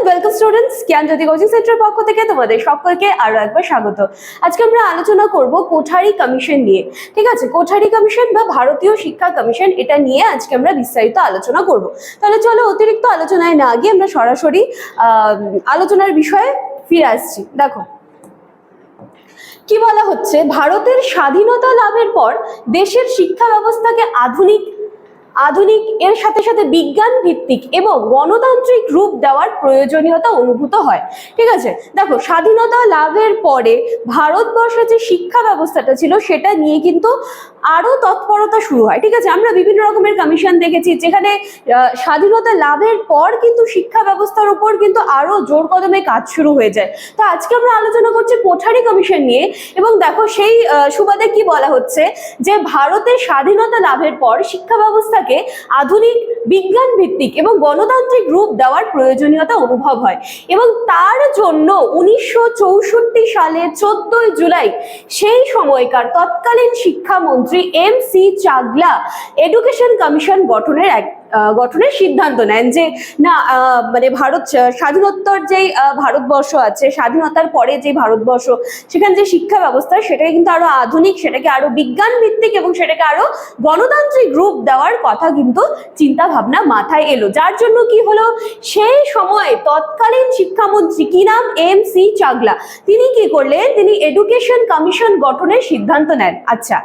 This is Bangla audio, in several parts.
And welcome students Gyanjyoti coaching সেন্টারের পক্ষ থেকে তোমাদের সকলকে আরও একবার স্বাগত। আজকে আমরা আলোচনা করব কোঠারি কমিশন নিয়ে। ঠিক আছে? কোঠারি কমিশন বা ভারতীয় শিক্ষা কমিশন এটা নিয়ে আজকে আমরা বিস্তারিত আলোচনা করব। তাহলে চলো, অতিরিক্ত আলোচনায় না গিয়ে আমরা সরাসরি আলোচনার বিষয়ে ফিরে আসছি। দেখো। কি বলা হচ্ছে? ভারতের স্বাধীনতা লাভের পর দেশের শিক্ষা ব্যবস্থাকে আধুনিক আধুনিক, এর সাথে সাথে বিজ্ঞান ভিত্তিক এবং গণতান্ত্রিক রূপ দেওয়ার প্রয়োজনীয়তা অনুভূত হয়। ঠিক আছে? দেখো, স্বাধীনতা লাভের পরে ভারতবর্ষের যে শিক্ষা ব্যবস্থাটা ছিল, সেটা নিয়ে কিন্তু আরও তৎপরতা শুরু হয়। ঠিক আছে? আমরা বিভিন্ন রকমের কমিশন দেখেছি, যেখানে স্বাধীনতা লাভের পর কিন্তু শিক্ষা ব্যবস্থার উপর কিন্তু আরও জোর কদমে কাজ শুরু হয়ে যায়। তো আজকে আমরা আলোচনা করছি কোঠারি কমিশন নিয়ে এবং দেখো সেই সুবাদে কি বলা হচ্ছে? যে ভারতের স্বাধীনতা লাভের পর শিক্ষা ব্যবস্থাকে আধুনিক বিজ্ঞান ভিত্তিক এবং গণতান্ত্রিক রূপ দেওয়ার প্রয়োজনীয়তা অনুভব হয়। এবং তার জন্য উনিশশো চৌষট্টি সালে চোদ্দই জুলাই সেই সময়কার তৎকালীন শিক্ষামন্ত্রী M C Chagla education commission গঠনের এক গঠনের সিদ্ধান্ত নেন যে, না মানে ভারত স্বাধীনোত্তর যেই ভারতবর্ষ আছে, স্বাধীনতার পরে যে ভারতবর্ষ, সেখানে যে শিক্ষা ব্যবস্থা, সেটাকে কিন্তু আরও আধুনিক, সেটাকে আরও বিজ্ঞান ভিত্তিক এবং সেটাকে আরও গণতান্ত্রিক রূপ দেওয়ার কথা কিন্তু চিন্তা ভাবনা মাথায় এলো। যার জন্য কি হলো? সেই সময় তৎকালীন শিক্ষামন্ত্রী কি নাম? M C Chagla. তিনি কি করলেন? তিনি এডুকেশন কমিশন গঠনের সিদ্ধান্ত নেন। আচ্ছা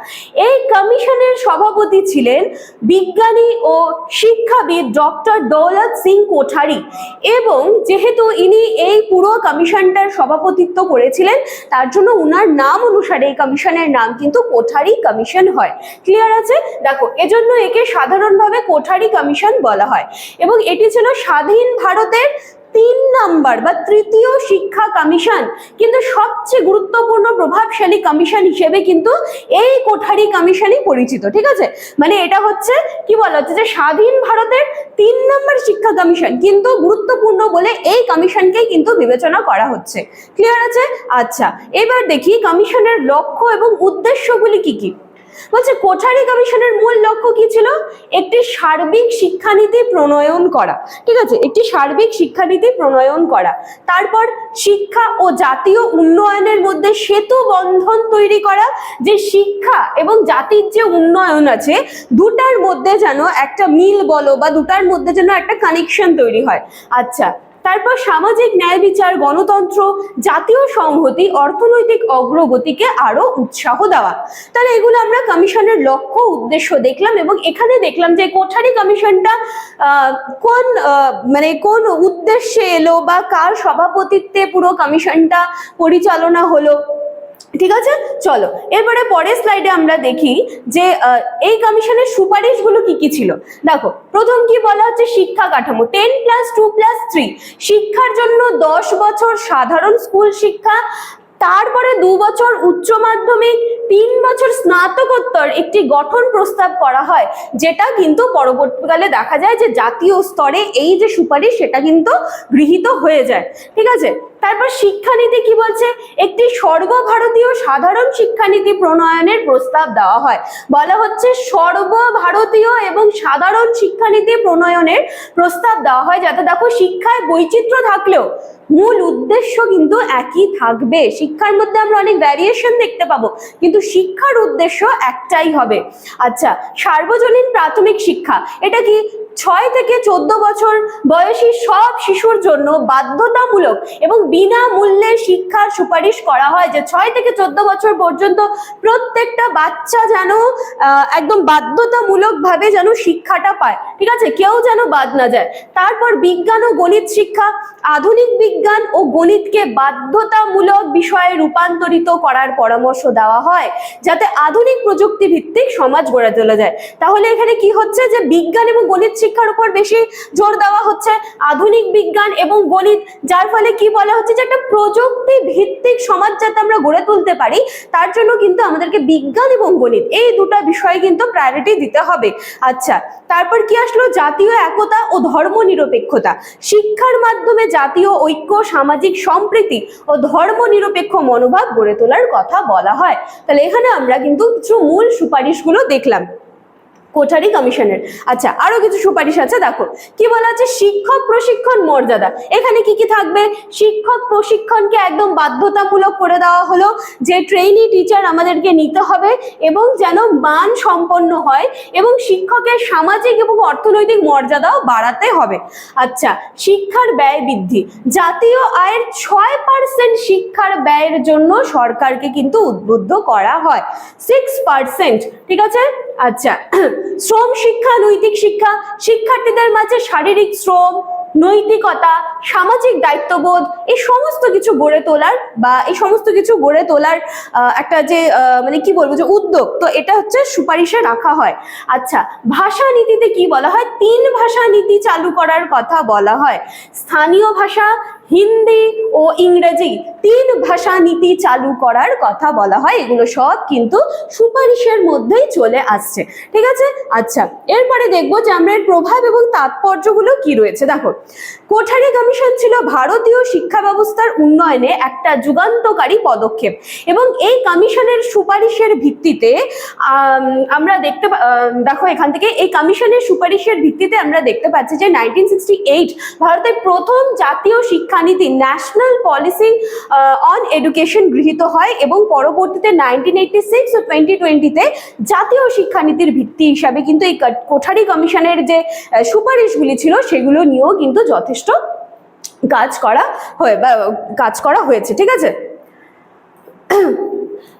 এই কমিশনের সভাপতি ছিলেন বিজ্ঞানী ও শিক্ষাবিদ ডক্টর দৌলত সিং কোঠারি এবং যেহেতু ইনি এই পুরো কমিশনটার সভাপতিত্ব করেছিলেন, তার জন্য উনার নাম অনুসারে এই কমিশনের নাম কিন্তু কোঠারি কমিশন হয়। ক্লিয়ার আছে? দেখো, এজন্য একে সাধারণভাবে কোঠারি কমিশন বলা হয়। এবং এটি ছিল স্বাধীন ভারতের তিন নাম্বার বা তৃতীয় শিক্ষা কমিশন, কিন্তু সবচেয়ে গুরুত্বপূর্ণ প্রভাবশালী কমিশন হিসেবে কিন্তু এই কোঠারি কমিশনই পরিচিত, ঠিক আছে? মানে এটা হচ্ছে, কি বলা হচ্ছে যে স্বাধীন ভারতের তিন নম্বর শিক্ষা কমিশন, কিন্তু গুরুত্বপূর্ণ বলে এই কমিশনকেই কিন্তু বিবেচনা করা হচ্ছে। ক্লিয়ার আছে? আচ্ছা এবার দেখি কমিশনের লক্ষ্য এবং উদ্দেশ্যগুলি কি কি? বলছে, কোঠারি কমিশনের মূল লক্ষ্য কি ছিল? একটি সার্বিক শিক্ষানীতি প্রণয়ন করা। ঠিক আছে, একটি সার্বিক শিক্ষানীতি প্রণয়ন করা। তারপর শিক্ষা ও জাতীয় উন্নয়নের মধ্যে সেতু বন্ধন তৈরি করা, যে শিক্ষা এবং জাতির যে উন্নয়ন আছে, দুটার মধ্যে যেন একটা মিল বলো বা দুটার মধ্যে যেন একটা কানেকশন তৈরি হয়। আচ্ছা তারপর সামাজিক ন্যায় বিচার, গণতন্ত্র, জাতীয় সংহতি, অর্থনৈতিক অগ্রগতিকে আরও উৎসাহ দেওয়া। তাহলে এগুলো আমরা কমিশনের লক্ষ্য উদ্দেশ্য দেখলাম এবং এখানে দেখলাম যে কোঠারি কমিশনটা কোন মানে কোন উদ্দেশ্যে এলো বা কার সভাপতিত্বে পুরো কমিশনটা পরিচালনা হলো। ঠিক আছে? চলো, এরপরে পরের স্লাইডে আমরা দেখি যে এই কমিশনের সুপারিশগুলো কি কি ছিল? দেখো, প্রথম কি বলা হচ্ছে? শিক্ষা কাঠামো ten plus two plus three শিক্ষার জন্য দশ বছর সাধারণ স্কুল শিক্ষা, তারপরে দু বছর উচ্চ মাধ্যমিক, তিন বছর স্নাতকোত্তর একটি গঠন প্রস্তাব করা হয়, যেটা কিন্তু পরবর্তীকালে দেখা যায় যে জাতীয় স্তরে এই যে সুপারিশ, সেটা কিন্তু গৃহীত হয়ে যায়। ঠিক আছে? তারপর শিক্ষানীতি কি বলছে? একটি সর্বভারতীয় সাধারণ শিক্ষানীতি প্রণয়নের প্রস্তাব দেওয়া হয়। বলা হচ্ছে সর্বভারতীয় এবং সাধারণ শিক্ষানীতি প্রণয়নের প্রস্তাব দেওয়া হয়। যাতে দেখো শিক্ষায় বৈচিত্র্য থাকলেও মূল উদ্দেশ্য কিন্তু একই থাকবে। শিক্ষার মধ্যে আমরা অনেক ভ্যারিয়েশন দেখতে পাবো, কিন্তু শিক্ষার উদ্দেশ্য একটাই হবে। আচ্ছা সার্বজনীন প্রাথমিক শিক্ষা, এটা কি ছয় থেকে চোদ্দ বছর বয়সী সব শিশুর জন্য বাধ্যতামূলক এবং বিনামূল্যে শিক্ষার সুপারিশ করা হয়? যে ছয় থেকে চোদ্দ বছর পর্যন্ত প্রত্যেকটা বাচ্চা যেন একদম বাধ্যতামূলক ভাবে যেন শিক্ষাটা পায়। ঠিক আছে? কেউ যেন বাদ না যায়। তারপর বিজ্ঞান ও গণিত শিক্ষা, আধুনিক বিজ্ঞান ও গণিতকে বাধ্যতামূলক বিষয়ে রূপান্তরিত করার পরামর্শ দেওয়া হয়, যাতে আধুনিক প্রযুক্তি ভিত্তিক সমাজ গড়ে তোলা যায়। তাহলে এখানে কি হচ্ছে যে বিজ্ঞান এবং গণিত শিক্ষার উপর বেশি জোর দেওয়া হচ্ছে, আধুনিক বিজ্ঞান এবং গণিত, যার ফলে কি বলা হচ্ছে যে একটা প্রযুক্তি ভিত্তিক সমাজ যাতে আমরা গড়ে তুলতে পারি, তার জন্য কিন্তু আমাদেরকে বিজ্ঞান এবং গণিত, এই দুটো বিষয়ে কিন্তু প্রায়োরিটি দিতে হবে। আচ্ছা তারপর কি আসলো? জাতীয় একতা ও ধর্ম নিরপেক্ষতা শিক্ষার মাধ্যমে জাতীয় ঐক্য সামাজিক সম্প্রীতি ও ধর্ম নিরপেক্ষ মনোভাব গড়ে তোলার কথা বলা হয়। তাহলে এখানে আমরা কিন্তু কিছু মূল সুপারিশগুলো দেখলাম। কোঠারি কমিশনের। আচ্ছা আরও কিছু সুপারিশ আছে, দেখো। কি বলা আছে? শিক্ষক প্রশিক্ষণ মর্যাদা। এখানে কি কি থাকবে? শিক্ষক প্রশিক্ষণকে একদম বাধ্যতামূলক করে দেওয়া হলো, যে ট্রেনি টিচার আমাদেরকে নিতে হবে এবং যেন মান সম্পন্ন হয় এবং শিক্ষকের সামাজিক এবং অর্থনৈতিক মর্যাদাও বাড়াতে হবে। আচ্ছা শিক্ষার ব্যয় বৃদ্ধি। জাতীয় আয়ের ছয় পার্সেন্ট শিক্ষার ব্যয়ের জন্য সরকারকে কিন্তু উদ্বুদ্ধ করা হয়। সিক্স পার্সেন্ট ঠিক আছে? আচ্ছা শ্রম শিক্ষা, নৈতিক শিক্ষা, শিক্ষার্থীদের মাঝে শারীরিক শ্রম, নৈতিকতা, সামাজিক দায়িত্ববোধ, এই সমস্ত কিছু গড়ে তোলার বা এই সমস্ত কিছু গড়ে তোলার একটা যে মানে কি বলব যে উদ্যোগ, তো এটা হচ্ছে সুপারিশে রাখা হয়। আচ্ছা ভাষা নীতিতে কি বলা হয়? তিন ভাষা নীতি চালু করার কথা বলা হয়। স্থানীয় ভাষা হিন্দি ও ইংরেজি তিন ভাষা নীতি চালু করার কথা বলা হয়। এগুলো সব কিন্তু সুপারিশের মধ্যেই চলে আসছে। ঠিক আছে? আচ্ছা এরপরে দেখব যে আমরা এর প্রভাব এবং তাৎপর্যগুলো কি রয়েছে। দেখো, কোঠারি কমিশন ছিল ভারতীয় শিক্ষা ব্যবস্থার উন্নয়নে একটা যুগান্তকারী পদক্ষেপ এবং এই কমিশনের সুপারিশের ভিত্তিতে আমরা দেখতে দেখো এখান থেকে এই কমিশনের সুপারিশের ভিত্তিতে আমরা দেখতে পাচ্ছি যে নাইনটিন সিক্সটি এইট ভারতের প্রথম জাতীয় শিক্ষানীতি ন্যাশনাল পলিসি অন এডুকেশন গৃহীত হয় এবং পরবর্তীতে নাইনটিন এইটটি সিক্স ও টোয়েন্টি টোয়েন্টিতে জাতীয় শিক্ষানীতির ভিত্তি হিসাবে কিন্তু এই কোঠারি কমিশনের যে সুপারিশগুলি ছিল সেগুলো নিয়েও কিন্তু যথেষ্ট কাজ করা হয়ে বা, কাজ করা হয়েছে, ঠিক আছে?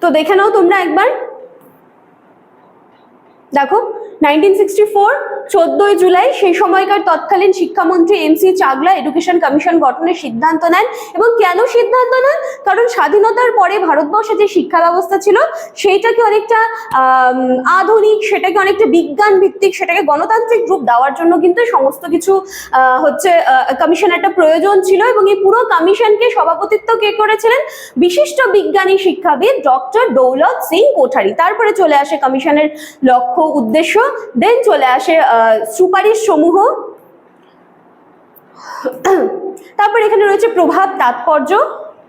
তো দেখে নাও তোমরা একবার। দেখো নাইনটিন সিক্সটি ফোর, চোদ্দই জুলাই, সেই সময়কার তৎকালীন শিক্ষামন্ত্রী M C Chagla education commission গঠনের সিদ্ধান্ত নেন। এবং কেন সিদ্ধান্ত নেন? কারণ স্বাধীনতার পরে ভারতবর্ষে যে শিক্ষা ব্যবস্থা ছিল, সেইটাকে অনেকটা আধুনিক, সেটাকে অনেকটা বিজ্ঞান ভিত্তিক সেটাকে গণতান্ত্রিক রূপ দেওয়ার জন্য কিন্তু সমস্ত কিছু হচ্ছে কমিশন একটা প্রয়োজন ছিল। এবং এই পুরো কমিশনকে সভাপতিত্ব কে করেছিলেন? বিশিষ্ট বিজ্ঞানী শিক্ষাবিদ ডক্টর দৌলত সিং কোঠারি। তারপরে চলে আসে কমিশনের লক্ষ্য উদ্দেশ্য। দেন চলে আসে সুপারিশ সমূহ। তারপর এখানে রয়েছে প্রভাব, তাৎপর্য,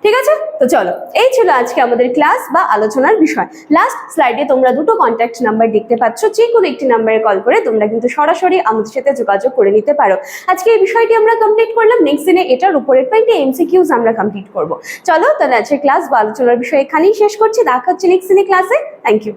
ঠিক আছে? তো চলো, এই ছিল আজকে আমাদের ক্লাস বা আলোচনার বিষয়। লাস্ট স্লাইডে তোমরা দুটো কন্ট্যাক্ট নাম্বার দেখতে পাচ্ছ, যে কোনো একটি নাম্বারে কল করে তোমরা কিন্তু সরাসরি আমাদের সাথে যোগাযোগ করে নিতে পারো। আজকে এই বিষয়টি আমরা কমপ্লিট করলাম নেক্সট দিনে এটার উপরের কয়েকটি এমসিকিউজ আমরা কমপ্লিট করব। চলো, তাহলে আজকে ক্লাস বা আলোচনার বিষয় এখানেই শেষ করছি, দেখা হচ্ছে নেক্সট দিনে ক্লাসে থ্যাংক ইউ